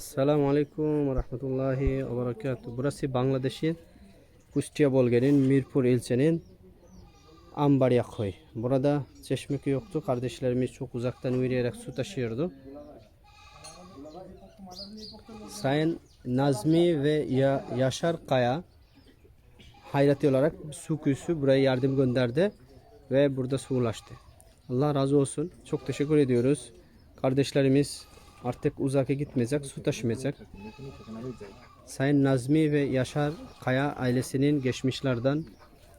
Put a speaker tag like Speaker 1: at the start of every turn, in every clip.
Speaker 1: Ve Rahmetullahi ve Berekatuhu. Burası Bangladeş'in Kustiya bölgenin Mirpur ilçenin Ambarya koy. Burada çeşmek yoktu. Kardeşlerimiz çok uzaktan yürüyerek su taşıyordu. Sayın Nazmi ve Ya- Yaşar Kaya hayreti olarak su kuyusu buraya yardım gönderdi ve burada su ulaştı. Allah razı olsun. Çok teşekkür ediyoruz. Kardeşlerimiz artık uzaka gitmeyecek, su taşımayacak. Sayın Nazmi ve Yaşar Kaya ailesinin geçmişlerden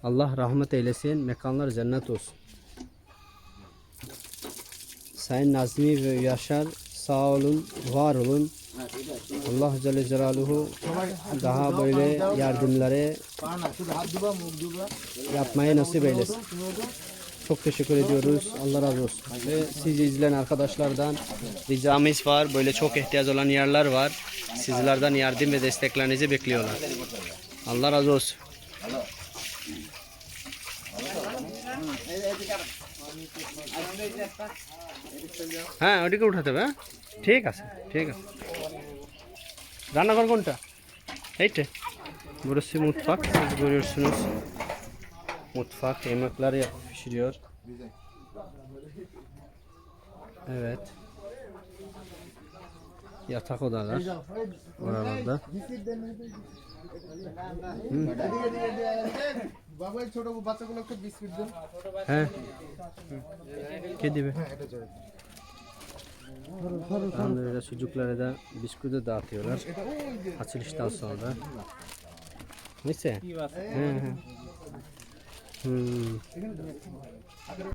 Speaker 1: Allah rahmet eylesin, mekanlar cennet olsun. Sayın Nazmi ve Yaşar sağ olun, var olun. Allah Celle Celaluhu daha böyle yardımları yapmayı nasip eylesin Çok teşekkür ediyoruz. Allah razı olsun. Ve sizi izleyen arkadaşlardan ricamız var. Böyle çok ihtiyaç olan yerler var. Sizlerden yardım ve desteklerinizi bekliyorlar. Allah razı olsun. হ্যাঁ ওটিকে উঠাতে হবে হ্যাঁ ঠিক আছে ঠিক আছে রান্নাঘর কোনটা এইটা burası mutfak siz görüyorsunuz mutfak yemekler yap- pişiriyor evet yatak odalar oralarda
Speaker 2: বাবা এই ছোট বাচ্চাগুলো একটু বিস্কুট দেন
Speaker 1: he কে দিবে Tamamdır, öyle çocuklara da bisküvi de dağıtıyorlar açılıştan sonra neyse He, he. Hmm